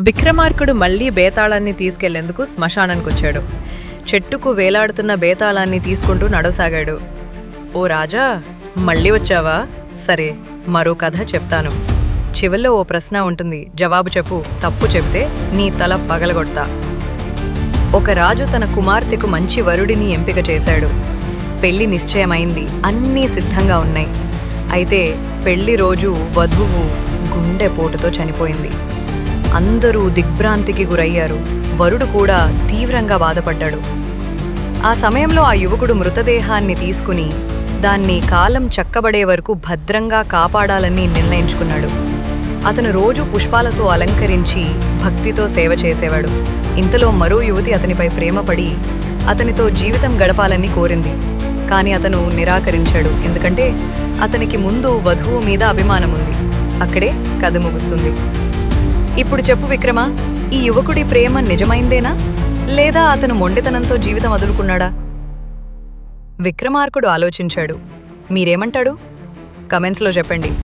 విక్రమార్కుడు మళ్ళీ బేతాళాన్ని తీసుకెళ్ళేందుకు శ్మశానానికొచ్చాడు చెట్టుకు వేలాడుతున్న బేతాళాన్ని తీసుకుంటూ నడవసాగాడు. ఓ రాజా మళ్ళీ వచ్చావా? సరే మరో కథ చెప్తాను. చివల్లో ఓ ప్రశ్న ఉంటుంది. జవాబు చెప్పు. తప్పు చెప్తే నీ తల పగలగొడతా. ఒక రాజు తన కుమార్తెకు మంచి వరుడిని ఎంపిక చేశాడు. పెళ్ళి నిశ్చయమైంది. అన్నీ సిద్ధంగా ఉన్నాయి. అయితే పెళ్ళి రోజు వధువు గుండెపోటుతో చనిపోయింది. అందరూ దిగ్భ్రాంతికి గురయ్యారు. వరుడు కూడా తీవ్రంగా బాధపడ్డాడు. ఆ సమయంలో ఆ యువకుడు మృతదేహాన్ని తీసుకుని దాన్ని కాలం చక్కబడే వరకు భద్రంగా కాపాడాలని నిర్ణయించుకున్నాడు. అతను రోజు పుష్పాలతో అలంకరించి భక్తితో సేవ చేసేవాడు. ఇంతలో మరో యువతి అతనిపై ప్రేమపడి అతనితో జీవితం గడపాలని కోరింది. కానీ అతను నిరాకరించాడు. ఎందుకంటే అతనికి ముందు వధువు మీద అభిమానం ఉంది అక్కడే కథ ముగుస్తుంది. ఇప్పుడు చెప్పు విక్రమ ఈ యువకుడి ప్రేమ నిజమైందేనా? లేదా అతను మొండితనంతో జీవితం వదులుకున్నాడా విక్రమార్కుడు ఆలోచించాడు. మీరేమంటాడు? కమెంట్స్లో చెప్పండి.